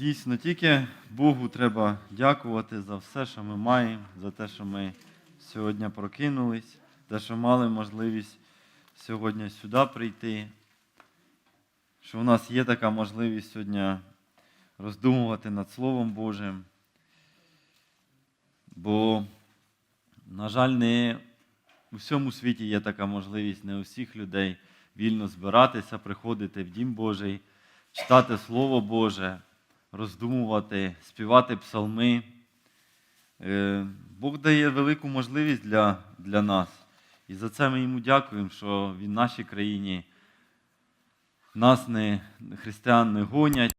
Дійсно, тільки Богу треба дякувати за все, що ми маємо, за те, що ми сьогодні прокинулись, те, що мали можливість сьогодні сюди прийти, що у нас є така можливість сьогодні роздумувати над Словом Божим. Бо, на жаль, не у всьому світі є така можливість, не у всіх людей вільно збиратися, приходити в Дім Божий, читати Слово Боже, роздумувати, співати псалми. Е, Бог дає велику можливість для, для нас. І за це ми йому дякуємо, що він в нашій країні нас не християн не гонять.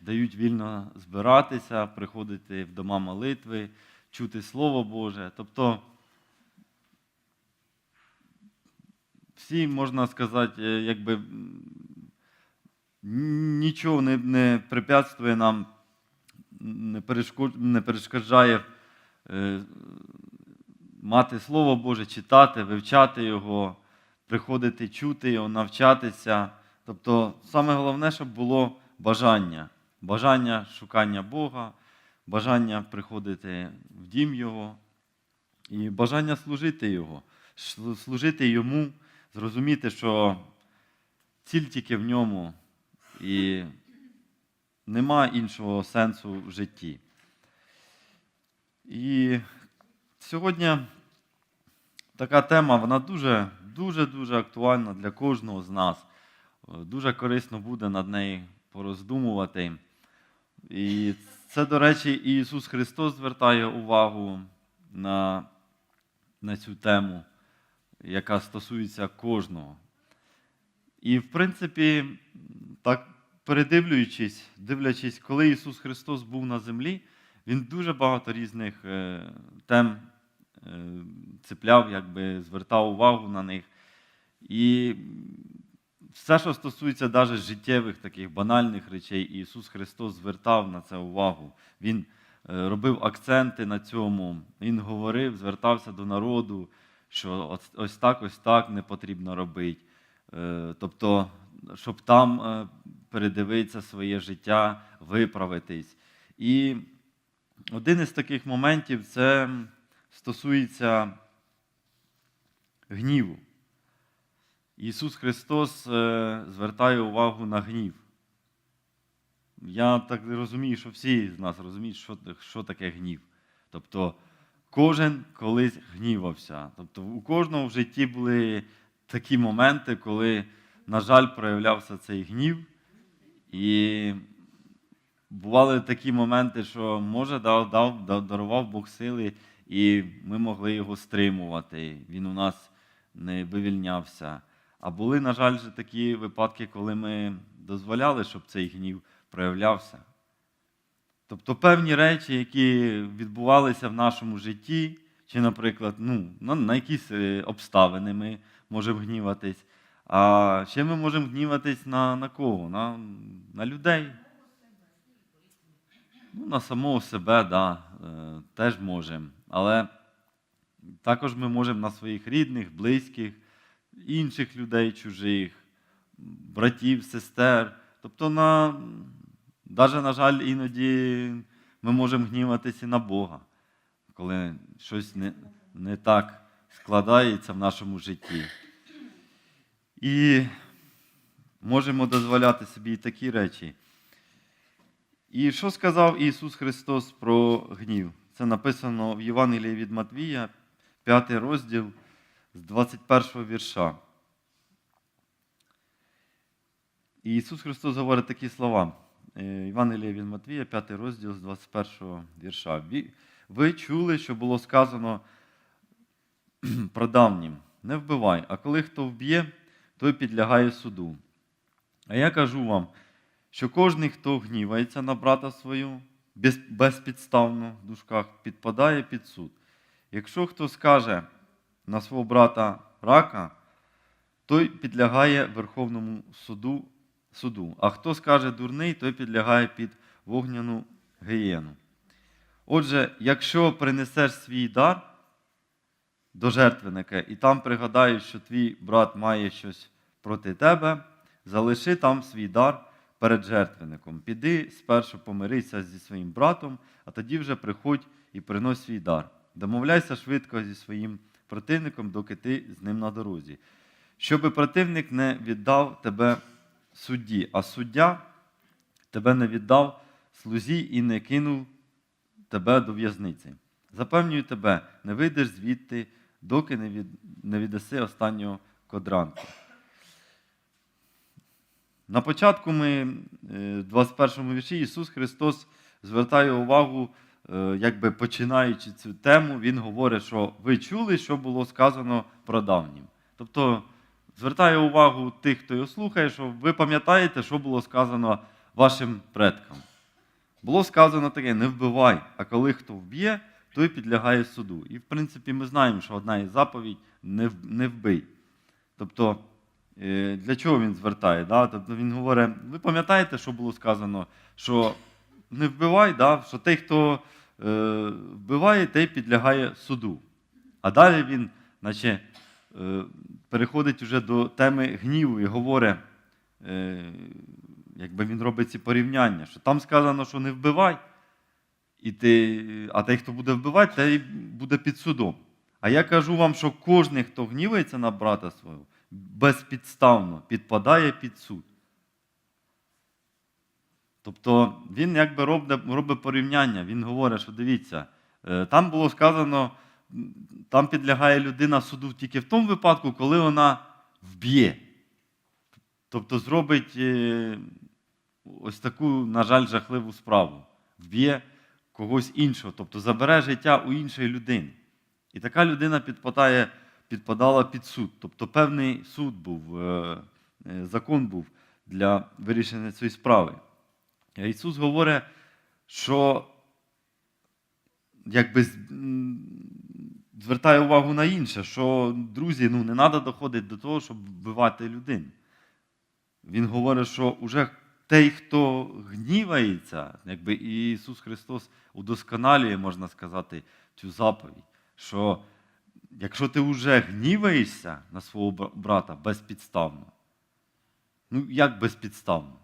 дають вільно збиратися, приходити в дома молитви, чути Слово Боже. Тобто всі, можна сказати, е, якби нічого не, не препятствує нам, не, перешкод, не перешкоджає е, мати Слово Боже, читати, вивчати його, приходити чути його, навчатися. Тобто, саме головне, щоб було бажання. Бажання шукання Бога, бажання приходити в дім Його і бажання служити Його, служити Йому, зрозуміти, що ціль тільки в ньому і нема іншого сенсу в житті. І сьогодні така тема, вона дуже, дуже, дуже актуальна для кожного з нас. Дуже корисно буде над нею пороздумувати. І це, до речі, і Ісус Христос звертає увагу на, на цю тему, яка стосується кожного. І, в принципі, так передивлюючись, дивлячись, коли Ісус Христос був на землі, Він дуже багато різних е, тем е, цепляв, якби звертав увагу на них. І все, що стосується навіть життєвих таких банальних речей, Ісус Христос звертав на це увагу. Він е, робив акценти на цьому. Він говорив, звертався до народу, що ось, так, ось так не потрібно робити. Е, Тобто, щоб там е, передивитися своє життя, виправитись. І один із таких моментів це стосується гніву. Ісус Христос е, звертає увагу на гнів. Я так розумію, що всі з нас розуміють, що, що таке гнів. Тобто кожен колись гнівався. Тобто у кожного в житті були такі моменти, коли, на жаль, проявлявся цей гнів. І бували такі моменти, що може дав, дав, дарував Бог сили, і ми могли його стримувати. Він у нас не вивільнявся. А були, на жаль, такі випадки, коли ми дозволяли, щоб цей гнів проявлявся. Тобто певні речі, які відбувалися в нашому житті, чи, наприклад, ну, на, якісь е, обставини ми можемо гніватись. А ще ми можемо гніватись на, на кого? На, на людей. Ну, на самого себе, да, е, теж можемо. Але також ми можемо на своїх рідних, близьких, інших людей чужих, братів, сестер. Тобто, на, навіть, на жаль, іноді ми можемо гніватися на Бога, коли щось не, не так складається в нашому житті. І можемо дозволяти собі такі речі. І що сказав Ісус Христос про гнів? Це написано в Євангелії від Матвія, 5 розділ з 21 вірша. І Ісус Христос говорить такі слова. Е, Євангелія від Матвія, 5 розділ з 21 вірша. «Ви- Ви чули, що було сказано про давнім. Не вбивай, а коли хто вб'є, той підлягає суду. А я кажу вам, що кожен, хто гнівається на брата свою, безпідставно в дужках, підпадає під суд. Якщо хто скаже на свого брата рака, той підлягає Верховному суду, суду. А хто скаже дурний, той підлягає під вогняну гієну. Отже, якщо принесеш свій дар, до жертвенника, і там пригадаєш, що твій брат має щось проти тебе, залиши там свій дар перед жертвенником. Піди спершу помирися зі своїм братом, а тоді вже приходь і принось свій дар. Домовляйся швидко зі своїм противником, доки ти з ним на дорозі. Щоби противник не віддав тебе судді, а суддя тебе не віддав слузі і не кинув тебе до в'язниці. Запевнюю тебе, не вийдеш звідти, доки не, від, не віддаси останнього кодранку. На початку ми, е, в 21 вірші, Ісус Христос звертає увагу, е, якби починаючи цю тему, Він говорить, що ви чули, що було сказано про давнім. Тобто звертає увагу тих, хто його слухає, що ви пам'ятаєте, що було сказано вашим предкам. Було сказано таке: не вбивай, а коли хто вб'є, той підлягає суду. І в принципі ми знаємо, що одна із заповідь не, вбий. Тобто, е, для чого він звертає? Да? Тобто він говорить: ви пам'ятаєте, що було сказано, що не вбивай, да? що той, хто е, вбиває, той підлягає суду. А далі він, наче, переходить вже до теми гніву і говорить, е, якби він робить ці порівняння, що там сказано, що не вбивай, і ти, а той, хто буде вбивати, той буде під судом. А я кажу вам, що кожен, хто гнівається на брата свого, безпідставно підпадає під суд. Тобто він якби робить, робить порівняння, він говорить, що дивіться, е, там було сказано, там підлягає людина суду тільки в тому випадку, коли вона вб'є. Тобто зробить е, ось таку, на жаль, жахливу справу. Вб'є когось іншого, тобто забере життя у іншої людини. І така людина підпадає, підпадала під суд. Тобто певний суд був, е, е, закон був для вирішення цієї справи. Ісус говорить, що якби звертає увагу на інше, що, друзі, ну, не треба доходити до того, щоб вбивати людину. Він говорить, що уже той, хто гнівається, якби Ісус Христос удосконалює, можна сказати, цю заповідь, що якщо ти вже гніваєшся на свого брата безпідставно, ну як безпідставно?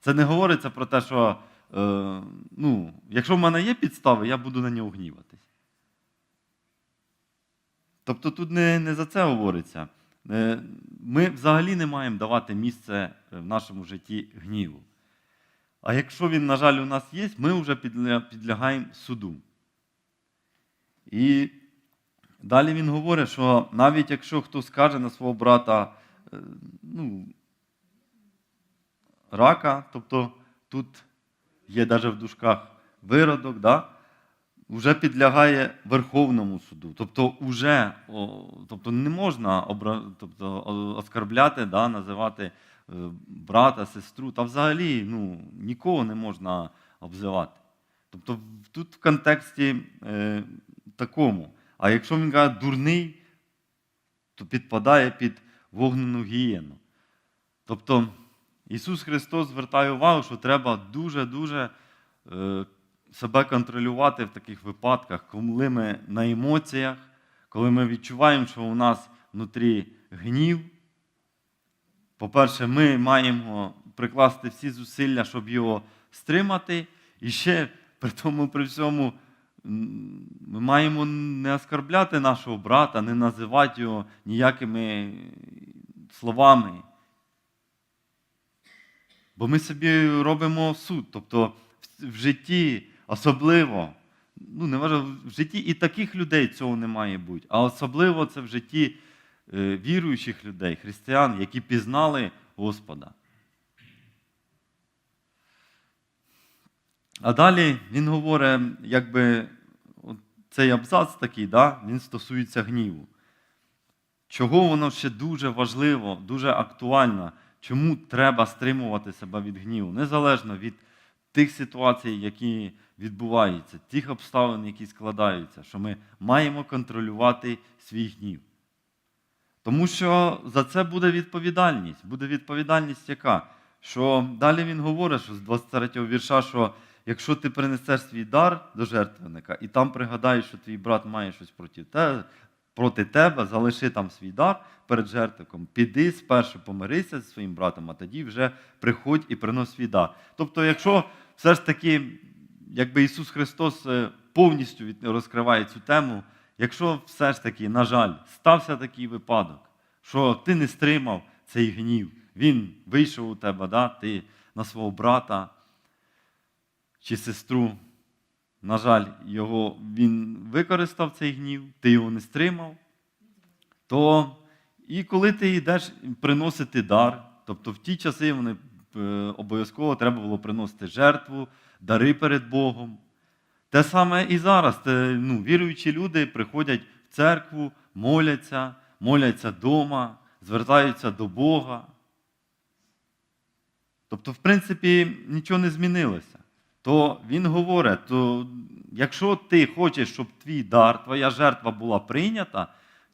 Це не говориться про те, що е, ну, якщо в мене є підстави, я буду на нього гніватись. Тобто тут не, не за це говориться. Е, Ми взагалі не маємо давати місце в нашому житті гніву. А якщо він, на жаль, у нас є, ми вже підлягаємо суду. І далі він говорить, що навіть якщо хто скаже на свого брата, е, ну, рака, тобто тут є навіть в дужках виродок, да? Вже підлягає Верховному суду. Тобто, уже, о, тобто не можна обра... тобто, оскарбляти, да? називати е, брата, сестру, та взагалі ну, нікого не можна обзивати. Тобто тут в контексті е, такому. А якщо він каже дурний, то підпадає під вогнену гієну. Тобто Ісус Христос звертає увагу, що треба дуже-дуже е, себе контролювати в таких випадках, коли ми на емоціях, коли ми відчуваємо, що у нас внутрі гнів. По-перше, ми маємо прикласти всі зусилля, щоб його стримати. І ще при тому, при всьому, ми маємо не оскарбляти нашого брата, не називати його ніякими словами. Бо ми собі робимо суд. Тобто в житті особливо, ну не важливо, в житті і таких людей цього не має бути, а особливо це в житті е, віруючих людей, християн, які пізнали Господа. А далі він говорить, якби цей абзац такий, да, він стосується гніву. Чого воно ще дуже важливо, дуже актуально, чому треба стримувати себе від гніву, незалежно від тих ситуацій, які відбуваються, тих обставин, які складаються, що ми маємо контролювати свій гнів. Тому що за це буде відповідальність. Буде відповідальність яка? Що далі він говорить, що з 23 го вірша, що якщо ти принесеш свій дар до жертвенника і там пригадаєш, що твій брат має щось проти тебе, проти тебе, залиши там свій дар перед жертвиком, піди спершу помирися зі своїм братом, а тоді вже приходь і принось свій дар. Тобто, якщо все ж таки, якби Ісус Христос е, повністю розкриває цю тему, якщо все ж таки, на жаль, стався такий випадок, що ти не стримав цей гнів, він вийшов у тебе, да? ти на свого брата чи сестру, на жаль, його, він використав цей гнів, ти його не стримав, то і коли ти йдеш приносити дар, тобто в ті часи вони обов'язково треба було приносити жертву, дари перед Богом. Те саме і зараз. Те, ну, віруючі люди приходять в церкву, моляться, моляться вдома, звертаються до Бога. Тобто, в принципі, нічого не змінилося. То він говорить, то якщо ти хочеш, щоб твій дар, твоя жертва була прийнята,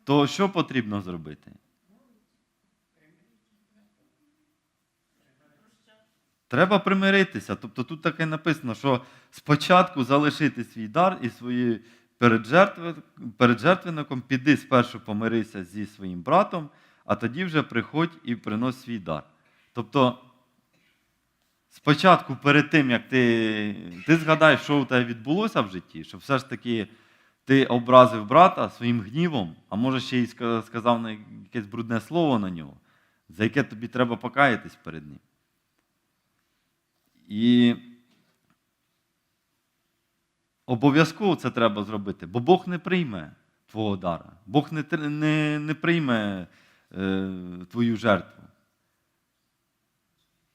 то що потрібно зробити? Треба примиритися. Тобто тут таке написано, що спочатку залишити свій дар і свої перед, жертви, перед жертвенником піди спершу помирися зі своїм братом, а тоді вже приходь і принось свій дар. Тобто, спочатку, перед тим, як ти, ти згадаєш, що у тебе відбулося в житті, що все ж таки ти образив брата своїм гнівом, а може ще й сказав якесь брудне слово на нього, за яке тобі треба покаятись перед ним. І обов'язково це треба зробити, бо Бог не прийме твого дара, Бог не, не, не прийме е, твою жертву.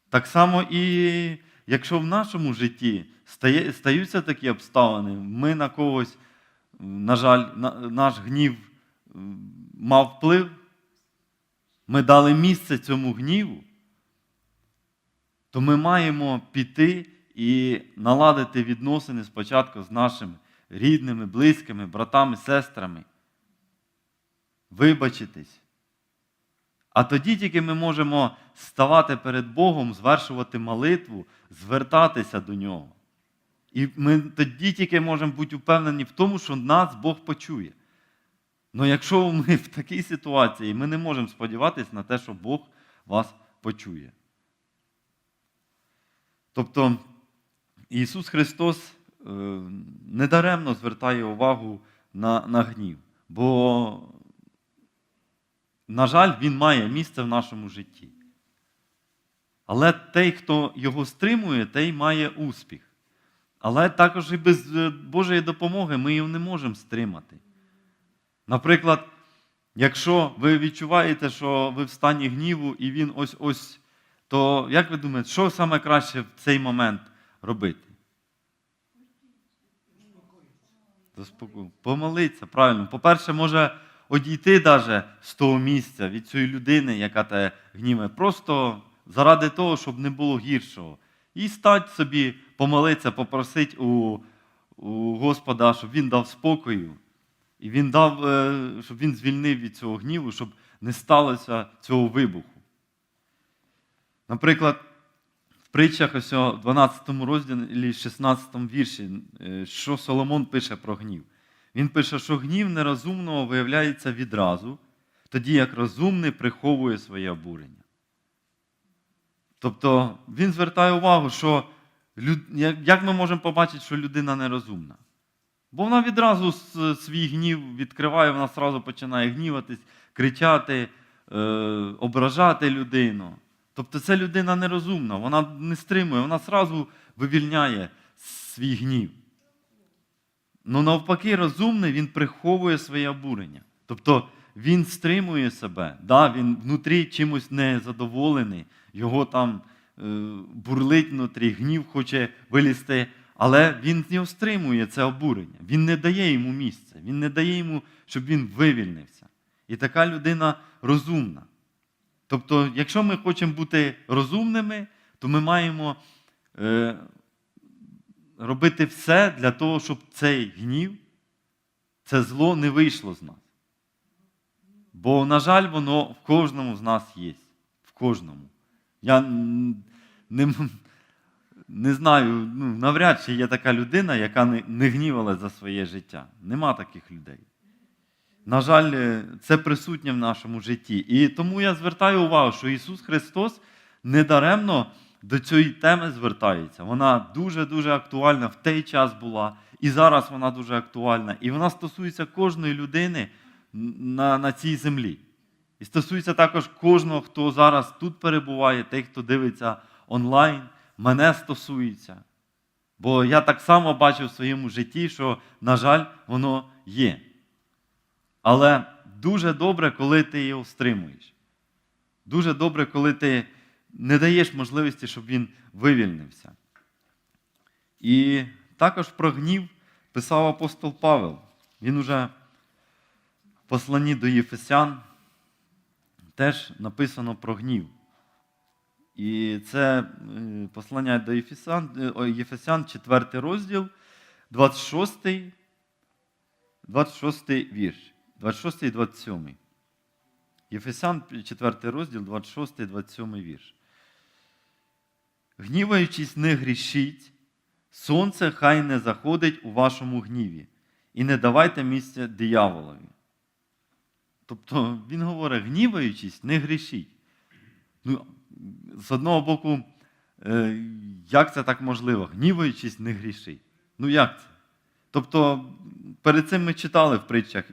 Так само і якщо в нашому житті стає, стаються такі обставини, ми на когось, на жаль, на, наш гнів мав вплив, ми дали місце цьому гніву, то ми маємо піти і наладити відносини спочатку з нашими рідними, близькими, братами, сестрами, вибачитись. А тоді тільки ми можемо ставати перед Богом, звершувати молитву, звертатися до Нього. І ми тоді тільки можемо бути впевнені в тому, що нас Бог почує. Але якщо ми в такій ситуації, ми не можемо сподіватися на те, що Бог вас почує. Тобто Ісус Христос е, недаремно звертає увагу на, на гнів, бо, на жаль, Він має місце в нашому житті. Але той, хто його стримує, той має успіх. Але також і без е, Божої допомоги ми його не можемо стримати. Наприклад, якщо ви відчуваєте, що ви в стані гніву, і він ось ось, то як ви думаєте, що саме краще в цей момент робити? Заспоко- Помолитися, правильно. По-перше, може одійти даже з того місця від цієї людини, яка тебе гніме, просто заради того, щоб не було гіршого. І стать собі, помолитися, попросити у, у Господа, щоб він дав спокою. І він дав, е, щоб він звільнив від цього гніву, щоб не сталося цього вибуху. Наприклад, в притчах ось у 12 розділі, 16 вірші, е, що Соломон пише про гнів. Він пише, що гнів нерозумного виявляється відразу, тоді як розумний приховує своє обурення. Тобто він звертає увагу, що як ми можемо побачити, що людина нерозумна? Бо вона відразу свій гнів відкриває, вона одразу починає гніватись, кричати, е, ображати людину. Тобто це людина нерозумна, вона не стримує, вона одразу вивільняє свій гнів. Ну навпаки, розумний, він приховує своє обурення. Тобто він стримує себе, да, він внутрі чимось незадоволений, його там е, бурлить внутрі, гнів хоче вилізти, але він з стримує це обурення. Він не дає йому місця, він не дає йому, щоб він вивільнився. І така людина розумна. Тобто, якщо ми хочемо бути розумними, то ми маємо е, робити все для того, щоб цей гнів, це зло не вийшло з нас. Бо, на жаль, воно в кожному з нас є. В кожному. Я не, не знаю, ну, навряд чи є така людина, яка не, не гнівала за своє життя. Нема таких людей. На жаль, е, це присутнє в нашому житті. І тому я звертаю увагу, що Ісус Христос недаремно до цієї теми звертається. Вона дуже-дуже актуальна в той час була, і зараз вона дуже актуальна. І вона стосується кожної людини на, на цій землі. І стосується також кожного, хто зараз тут перебуває, тих, хто дивиться онлайн, мене стосується. Бо я так само бачив в своєму житті, що, на жаль, воно є. Але дуже добре, коли ти його стримуєш. Дуже добре, коли ти не даєш можливості, щоб він вивільнився. І також про гнів писав апостол Павел. Він уже в посланні до Єфесян теж написано про гнів. І це е, послання до Єфесян, е, Єфесян 4 розділ, 26, 26 вірш, 26 і 27. Єфесян 4 розділ, 26 і 27 вірш. Гніваючись, не грішіть, сонце хай не заходить у вашому гніві, і не давайте місця дияволові. Тобто він говорить, гніваючись, не грішіть. Ну, з одного боку, е, як це так можливо? Гніваючись, не грішить. Ну як це? Тобто, перед цим ми читали в притчах,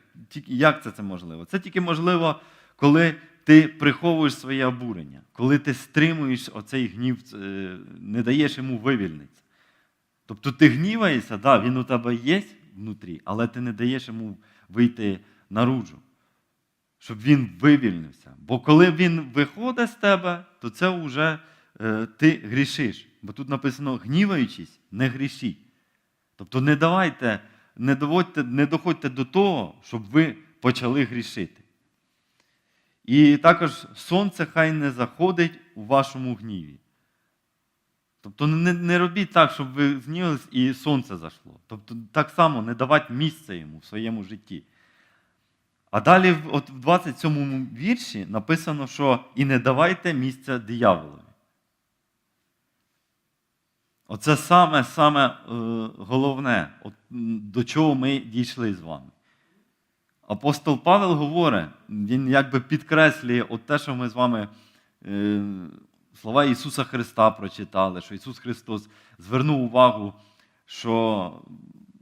як це це можливо? Це тільки можливо, коли ти приховуєш своє обурення, коли ти стримуєш оцей гнів, е, не даєш йому вивільнитися. Тобто ти гніваєшся, да, він у тебе є внутрі, але ти не даєш йому вийти наружу щоб він вивільнився. Бо коли він виходить з тебе, то це вже е, ти грішиш. Бо тут написано гніваючись, не грішіть. Тобто не давайте, не, доводьте, не доходьте до того, щоб ви почали грішити. І також сонце хай не заходить у вашому гніві. Тобто не, не робіть так, щоб ви гнівались і сонце зайшло. Тобто так само не давати місце йому в своєму житті. А далі, от в 27 вірші написано, що і не давайте місця дияволові. Оце саме саме е, головне, до чого ми дійшли з вами. Апостол Павел говорить, він якби підкреслює от те, що ми з вами е, слова Ісуса Христа прочитали, що Ісус Христос звернув увагу, що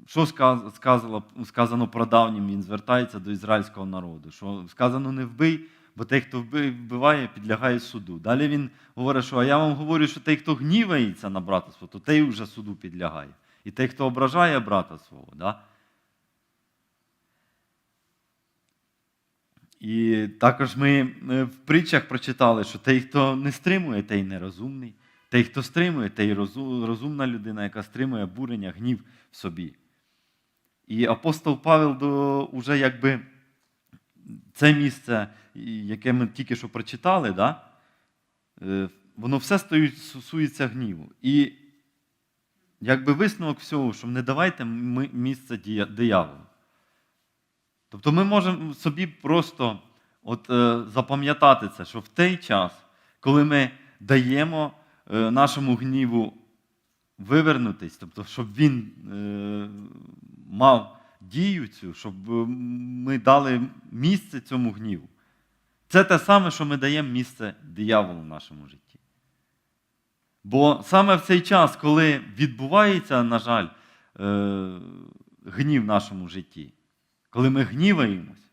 що сказ- сказало, сказано про давнім, він звертається до ізраїльського народу. Що сказано не вбий, бо той, хто вбиває, підлягає суду. Далі він говорить, що а я вам говорю, що той, хто гнівається на брата свого, то той вже суду підлягає. І той, хто ображає брата свого. Да? І також ми е, в притчах прочитали, що той, хто не стримує, той нерозумний. Той, хто стримує, той розу- розумна людина, яка стримує бурення, гнів в собі. І апостол Павел до, уже якби це місце, яке ми тільки що прочитали, да? е, воно все стосується гніву. І якби висновок всього, що не давайте місце дияволу. Тобто ми можемо собі просто от, е, запам'ятати це, що в той час, коли ми даємо е, нашому гніву вивернутись, тобто, щоб він е, мав дію цю, щоб е, ми дали місце цьому гніву. Це те саме, що ми даємо місце дияволу в нашому житті. Бо саме в цей час, коли відбувається, на жаль, е, гнів в нашому житті, коли ми гніваємось,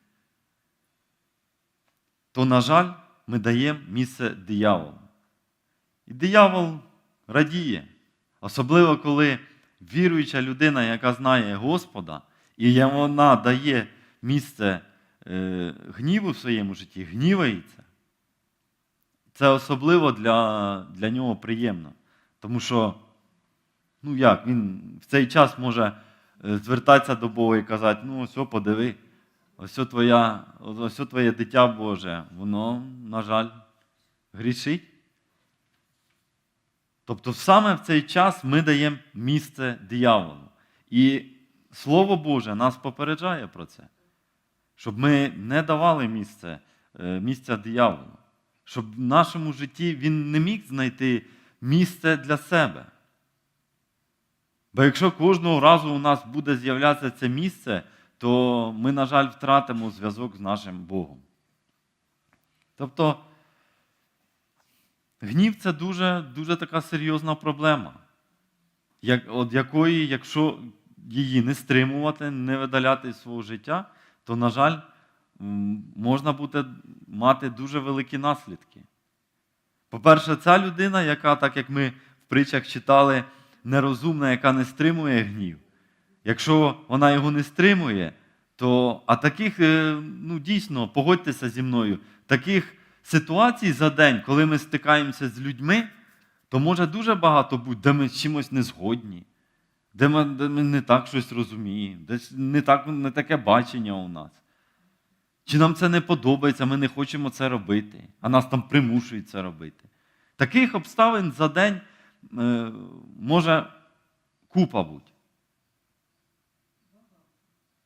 то, на жаль, ми даємо місце дияволу. І диявол радіє, особливо коли віруюча людина, яка знає Господа, і вона дає місце гніву в своєму житті, гнівається. Це особливо для, для нього приємно. Тому що, ну як, він в цей час може е, звертатися до Бога і казати, ну ось подиви, ось твоя, ось твоє дитя Боже, воно, на жаль, грішить. Тобто саме в цей час ми даємо місце дияволу. І Слово Боже нас попереджає про це, щоб ми не давали місце, е, місця дияволу, щоб в нашому житті він не міг знайти місце для себе. Бо якщо кожного разу у нас буде з'являтися це місце, то ми, на жаль, втратимо зв'язок з нашим Богом. Тобто, гнів це дуже, дуже така серйозна проблема, як, от якої, якщо її не стримувати, не видаляти з свого життя, то, на жаль, можна буде мати дуже великі наслідки. По-перше, ця людина, яка, так як ми в притчах читали, нерозумна, яка не стримує гнів. Якщо вона його не стримує, то а таких, е, ну дійсно, погодьтеся зі мною, таких ситуацій за день, коли ми стикаємося з людьми, то може дуже багато бути, де ми з чимось не згодні, де ми, де ми не так щось розуміємо, де не, так, не таке бачення у нас. Чи нам це не подобається, ми не хочемо це робити, а нас там примушують це робити. Таких обставин за день е, може купа бути.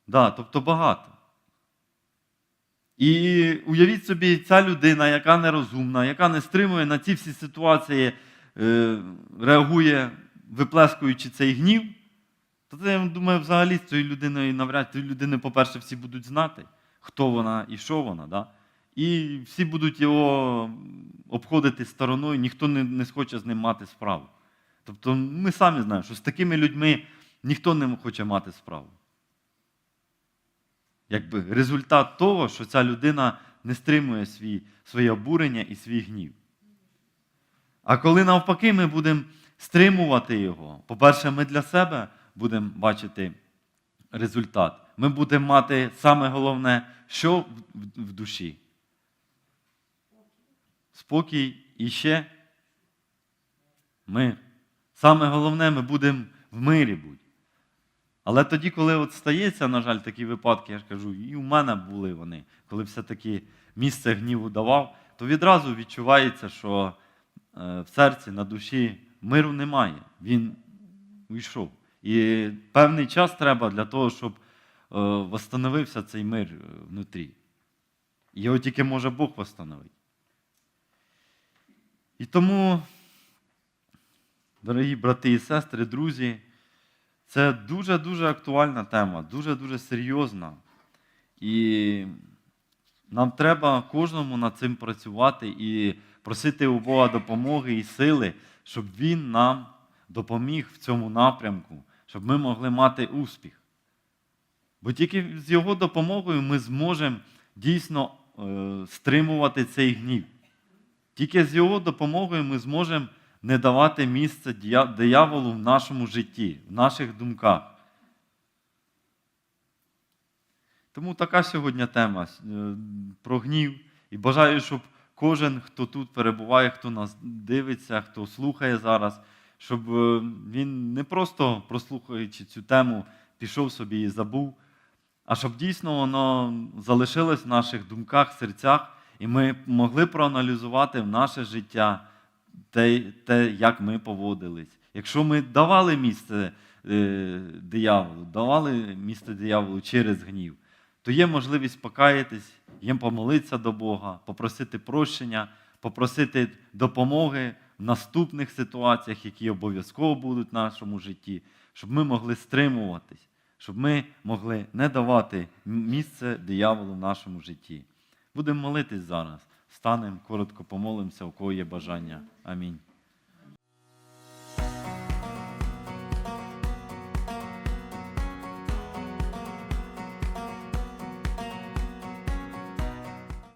Да, тобто багато. І уявіть собі, ця людина, яка нерозумна, яка не стримує на ці всі ситуації, е, реагує, виплескуючи цей гнів, то це, я думаю, взагалі з цією людиною навряд цієї людини, по-перше, всі будуть знати, хто вона і що вона. Да? І всі будуть його обходити стороною, ніхто не, не схоче з ним мати справу. Тобто ми самі знаємо, що з такими людьми ніхто не хоче мати справу. Якби результат того, що ця людина не стримує свій, своє обурення і свій гнів. А коли навпаки ми будемо стримувати його, по-перше, ми для себе будемо бачити результат. Ми будемо мати саме головне, що в, душі. Спокій і ще мир. Саме головне, ми будемо в мирі бути. Але тоді, коли от стається, на жаль, такі випадки, я ж кажу, і у мене були вони, коли все-таки місце гніву давав, то відразу відчувається, що е, в серці, на душі миру немає. Він уйшов. І певний час треба для того, щоб е, восстановився цей мир е, внутрі. Його тільки може Бог восстановити. І тому, дорогі брати і сестри, друзі, це дуже-дуже актуальна тема, дуже-дуже серйозна. І нам треба кожному над цим працювати і просити у Бога допомоги і сили, щоб Він нам допоміг в цьому напрямку, щоб ми могли мати успіх. Бо тільки з Його допомогою ми зможемо дійсно е, стримувати цей гнів. Тільки з Його допомогою ми зможемо не давати місце дияволу в нашому житті, в наших думках. Тому така сьогодні тема е, про гнів. І бажаю, щоб кожен, хто тут перебуває, хто нас дивиться, хто слухає зараз, щоб е, він не просто прослухаючи цю тему, пішов собі і забув, а щоб дійсно воно залишилось в наших думках, серцях, і ми могли проаналізувати в наше життя те, те, як ми поводились. Якщо ми давали місце е, дияволу, давали місце дияволу через гнів, то є можливість покаятись, є помолитися до Бога, попросити прощення, попросити допомоги наступних ситуаціях, які обов'язково будуть в нашому житті, щоб ми могли стримуватись, щоб ми могли не давати місце дияволу в нашому житті. Будемо молитись зараз. Станемо, коротко помолимося, у кого є бажання. Амінь.